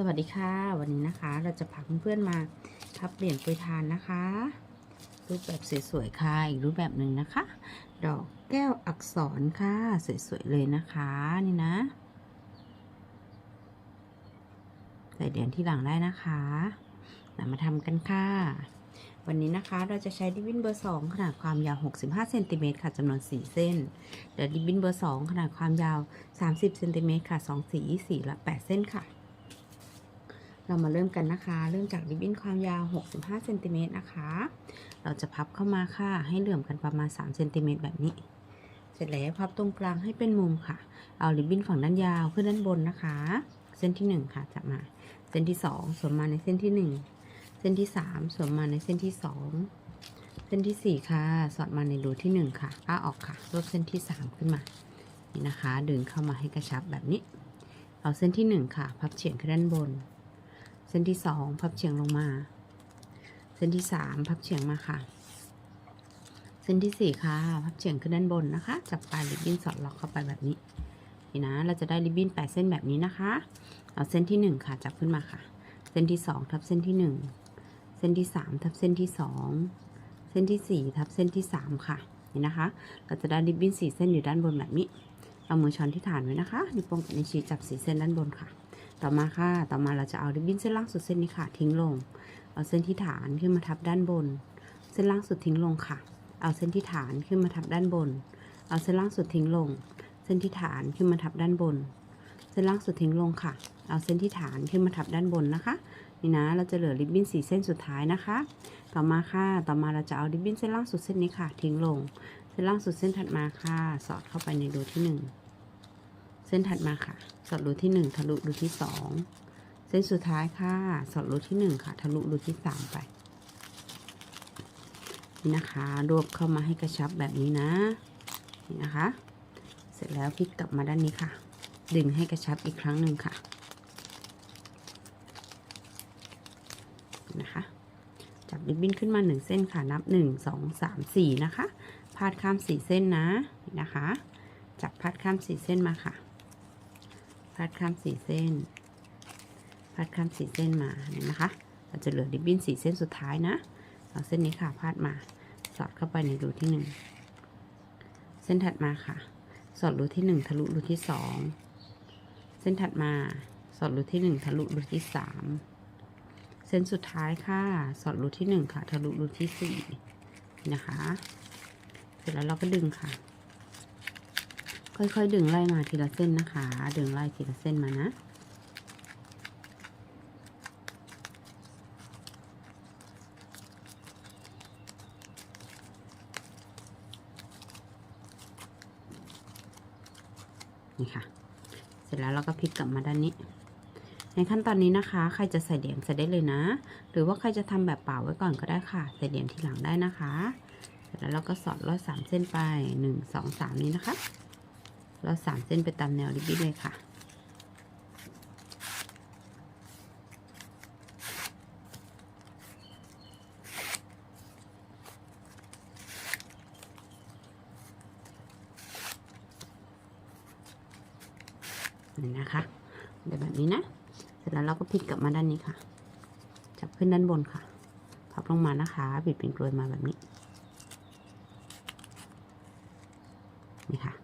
สวัสดีค่ะวันนี้นะคะ เราจะพาเพื่อนๆมาพับเหรียญปรยทานนะคะ รูปแบบสวยๆค่ะอีกรูปแบบหนึ่งนะคะ ดอกแก้วอักษรค่ะสวยๆเลยนะคะนี่นะใส่เหรียญที่หลังได้นะคะเรามาทำกันค่ะ วันนี้นะคะเราจะใช้ริบินเบอร์ 2 ขนาดความยาว 65เซนติเมตรค่ะจำนวน 4 เส้นเดี๋ยวริบินเบอร์ 2 ขนาดความยาว 30เซนติเมตรค่ะ 2 สีสีละ 8 เส้นค่ะ เรามาเริ่มกันนะคะ เริ่มจากริบบิ้นความยาว 65เซนติเมตรนะคะ เราจะพับเข้ามาค่ะ ให้เหลื่อมกันประมาณ3เซนติเมตรแบบนี้ เสร็จแล้วพับตรงกลางให้เป็นมุมค่ะ เอาริบบิ้นฝั่งด้านยาวขึ้นด้านบนนะคะ เส้นที่ 1 ค่ะจับมา เส้นที่ 2 สวมมาในเส้นที่ 1 เส้นที่ 3 สวมมาในเส้นที่ 2 เส้นที่ 4 ค่ะ สอดมาในรูที่ 1 ค่ะอ้าออกค่ะลบเส้นที่ 3 ขึ้นมานี่นะคะ ดึงเข้ามาให้กระชับแบบนี้ เอาเส้นที่ 1 ค่ะ พับเฉียงขึ้นด้านบน เส้นที่2พับเฉียงลงมา เส้นที่3พับเฉียงมาค่ะ เส้นที่4ค่ะ พับเฉียงขึ้นด้านบนนะคะ จับปลายริบบิ้นสอดล็อกเข้าไปแบบนี้นี่นะ เราจะได้ริบบิ้น8เส้นแบบนี้นะคะ เอาเส้นที่1ค่ะ จับขึ้นมาค่ะ เส้นที่2ทับเส้นที่1เส้นที่3ทับเส้นที่2เส้นที่4ทับเส้นที่3ค่ะนี่นะคะ เราจะได้ริบบิ้น4เส้นอยู่ด้านบนแบบนี้ เอามือช้อนที่ฐานไว้นะคะนิ้วโป้งกับนิ้วชี้จับสี่เส้นด้านบนค่ะ ต่อมาค่ะ ต่อมาเราจะเอาริบบิ้นเส้นล่างสุดเส้นนี้ค่ะ ทิ้งลง เอาเส้นที่ฐานขึ้นมาทับด้านบน เส้นล่างสุดทิ้งลงค่ะ เอาเส้นที่ฐานขึ้นมาทับด้านบน เอาเส้นล่างสุดทิ้งลง เส้นที่ฐานขึ้นมาทับด้านบน เส้นล่างสุดทิ้งลงค่ะ เอาเส้นที่ฐานขึ้นมาทับด้านบนนะคะ นี่นะ เราจะเหลือริบบิ้นสีเส้นสุดท้ายนะคะ ต่อมาค่ะ ต่อมาเราจะเอาริบบิ้นเส้นล่างสุดเส้นนี้ค่ะ ทิ้งลง เส้นล่างสุดเส้นถัดมาค่ะ สอดเข้าไปในรูที่หนึ่งเส้นถัดมาค่ะ สอดรูที่หนึ่งทะลุรูที่สองเส้นสุดท้ายค่ะ สอดรูที่หนึ่งค่ะ ทะลุรูที่สามไป นี่นะคะ รวบเข้ามาให้กระชับแบบนี้นะ นี่นะคะ เสร็จแล้วพลิกกลับมาด้านนี้ค่ะ ดึงให้กระชับอีกครั้งหนึ่งค่ะ นะคะ จับริบบิ้นขึ้นมาหนึ่งเส้นค่ะ นับหนึ่งสองสามสี่นะคะ พาดข้ามสี่เส้นนะนี่นะคะ จับพาดข้ามสี่เส้นมาค่ะ พาดข้ามสี่เส้นพาดข้ามสี่เส้นมาเนี่ยนะคะเราจะเหลือริบบิ้นสี่เส้นสุดท้ายนะเอาเส้นนี้ค่ะพาดมา สอดเข้าไปในรูที่หนึ่งเส้นถัดมาค่ะ สอดรูที่หนึ่งทะลุรูที่สองเส้นถัดมาสอดรูที่หนึ่งทะลุรูที่สามเส้นสุดท้ายค่ะ สอดรูที่หนึ่งค่ะ ทะลุรูที่สี่นะคะ เสร็จแล้วเราก็ดึงค่ะ ค่อยๆ ดึงไล่มาทีละเส้นนะคะ ดึงไล่ทีละเส้นมานะนี่ค่ะ เสร็จแล้วเราก็พลิกกลับมาด้านนี้ ในขั้นตอนนี้นะคะ ใครจะใส่เหรียญใส่ได้เลยนะ หรือว่าใครจะทำแบบเปล่าไว้ก่อนก็ได้ค่ะ ใส่เหรียญทีหลังได้นะคะ เสร็จแล้วเราก็สอดรอดสามเส้นไปหนึ่งสองสามนี้นะคะ รอดสามเส้นไปตามแนวริบบิ้นเลยค่ะ นี่นะคะเดี๋ยวแบบนี้นะ เสร็จแล้วเราก็พลิกกลับมาด้านนี้ค่ะ จับขึ้นด้านบนค่ะ พับลงมานะคะ บิดเป็นกลวยมาแบบนี้ค่ะ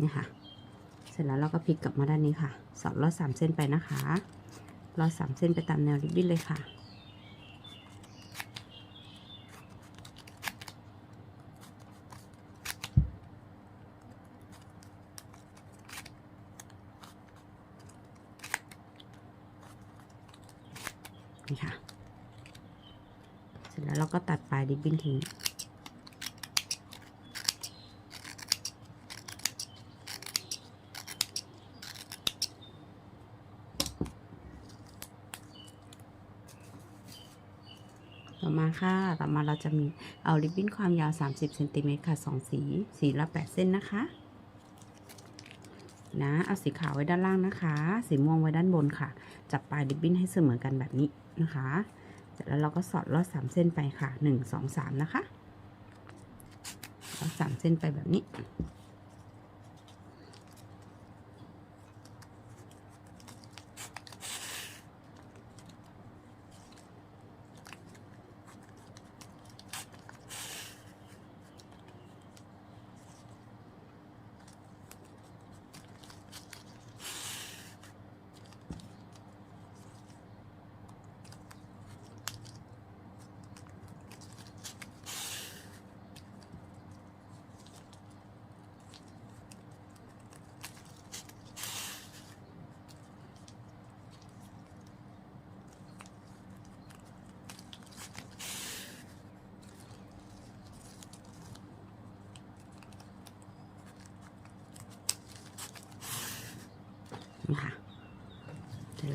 นี่ค่ะ เสร็จแล้วเราก็พลิกกลับมาด้านนี้ค่ะ สอดลอดสามเส้นไปนะคะลอดสามเส้นไปตามแนวริบบิ้นเลยค่ะ นี่ค่ะ เสร็จแล้วเราก็ตัดปลายริบบิ้นทิ้ง ต่อมา ค่ะ ต่อมาเราจะมีเอาริบบิ้นความยาว 30เซนติเมตรค่ะ2สีสีละ 8 เส้นนะคะ นะ เอาสีขาวไว้ด้านล่างนะคะ สีม่วงไว้ด้านบนค่ะ จับปลายริบบิ้นให้เสมอกันแบบนี้นะคะเสร็จแล้วเราก็สอดลอด 3 เส้นไปค่ะ 1 2 3 นะคะลอด3เส้นไปแบบนี้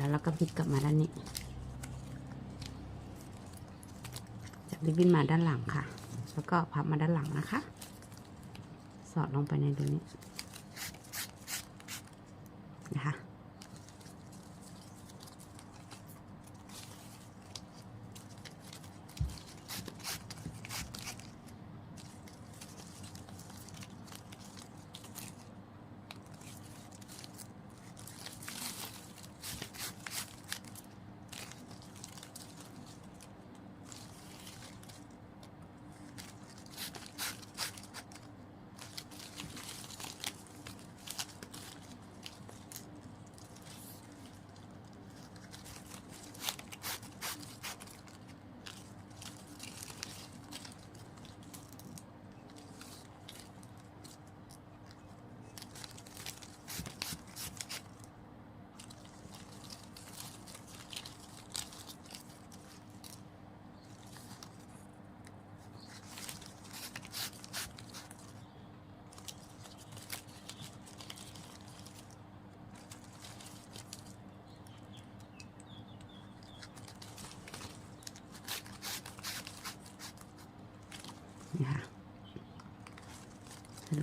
แล้วเราก็พลิกกลับมาด้านนี้ จับริบบิ้นมาด้านหลังค่ะ แล้วก็พับมาด้านหลังนะคะ สอดลงไปในตัวนี้นะคะ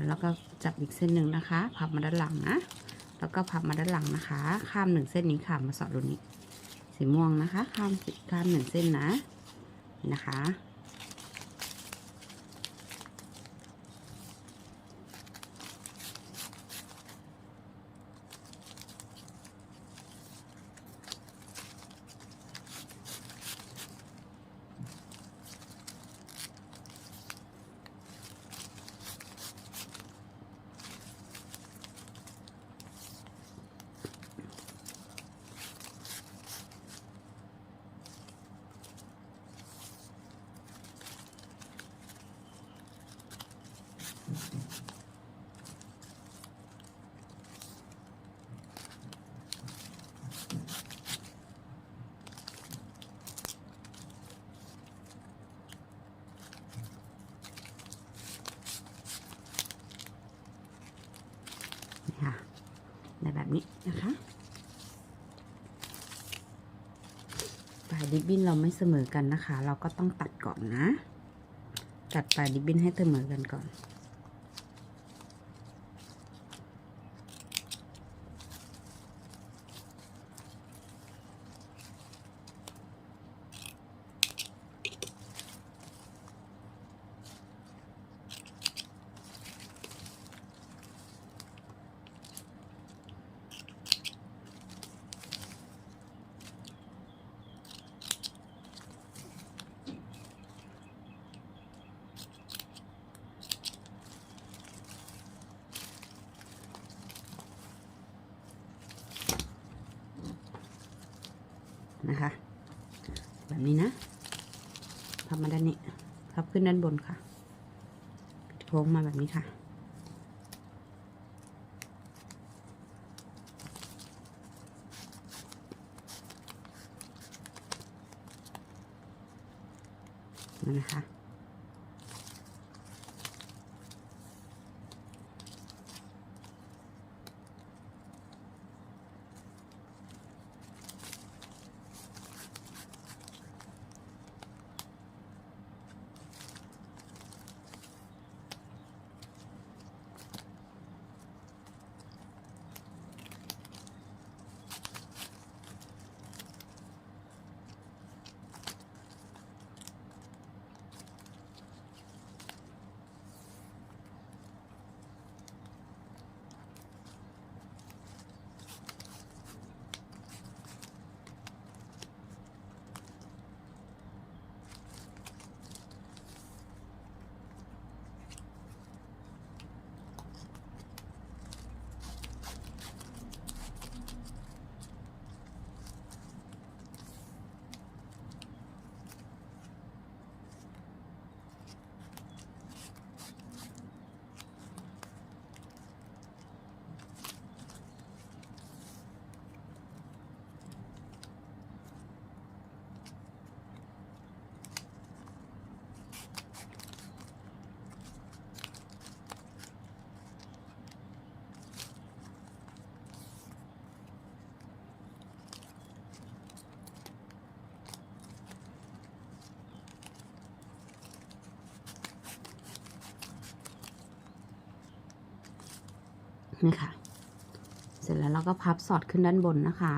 แล้วก็จับอีกเส้นหนึ่งนะคะ พับมาด้านหลังนะ แล้วก็พับมาด้านหลังนะคะ ข้ามหนึ่งเส้นนี้ค่ะมาสอดรูนี้ สีม่วงนะคะ ข้ามข้ามหนึ่งเส้นนะ นะคะ นี่ค่ะใบนี้นะคะปลายริบบิ้นเราไม่เสมอกันนะคะ เราก็ต้องตัดก่อนนะ ตัดปลายริบบิ้นให้เสมอกันก่อน นะคะ แบบนี้นะพับมาด้านนี้พับขึ้นด้านบนค่ะโค้งมาแบบนี้ค่ะนะคะ นี่ค่ะ เสร็จแล้วเราก็พับสอดขึ้นด้านบนนะคะ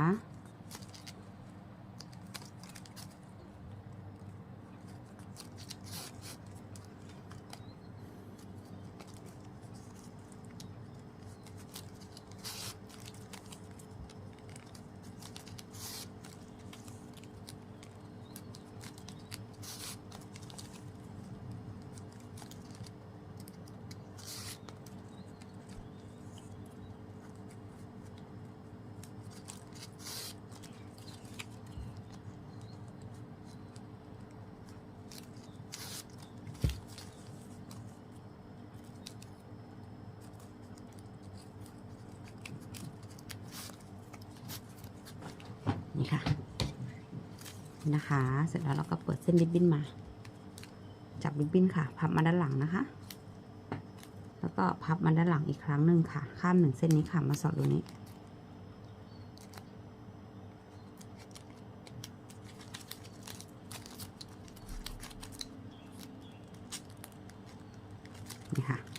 นี่ค่ะ นะคะ เสร็จแล้วเราก็เปิดเส้นริบบิ้นมา จับริบบิ้นค่ะ พับมาด้านหลังนะคะ แล้วก็พับมาด้านหลังอีกครั้งหนึ่งค่ะ ข้ามหนึ่งเส้นนี้ค่ะ มาสอดตรงนี้นี่ค่ะ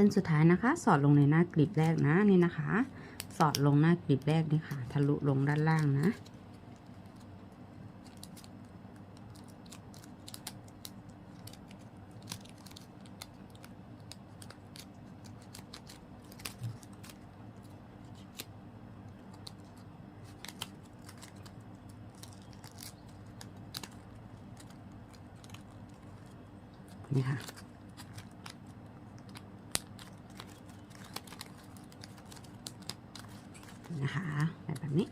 ส้นสุดท้ายนะคะ สอดลงในหน้ากลีบแรกนะนี่นะคะ สอดลงหน้ากลีบแรกนี่ค่ะ ทะลุลงด้านล่างนะนี่ค่ะ นะคะแบบแบบนี้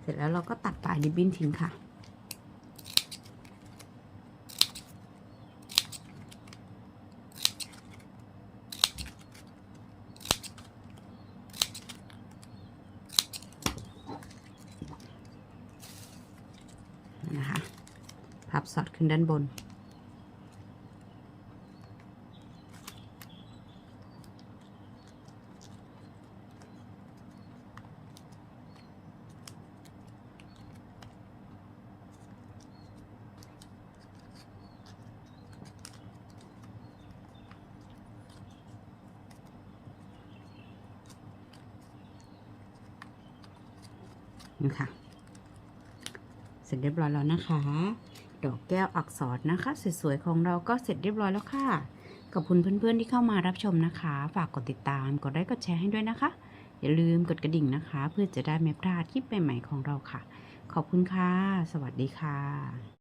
เสร็จ แล้วเราก็ตัดปลายริบบิ้นทิ้งค่ะ นะคะ พับสอดขึ้นด้านบน นะคะ เสร็จเรียบร้อยแล้วนะคะ ดอกแก้วอักษรนะคะสวยๆของเราก็เสร็จเรียบร้อยแล้วค่ะขอบคุณเพื่อนๆที่เข้ามารับชมนะคะ ฝากกดติดตาม กดไลค์กดแชร์ให้ด้วยนะคะ อย่าลืมกดกระดิ่งนะคะ เพื่อจะได้ไม่พลาดคลิปใหม่ๆของเราค่ะ ขอบคุณค่ะ สวัสดีค่ะ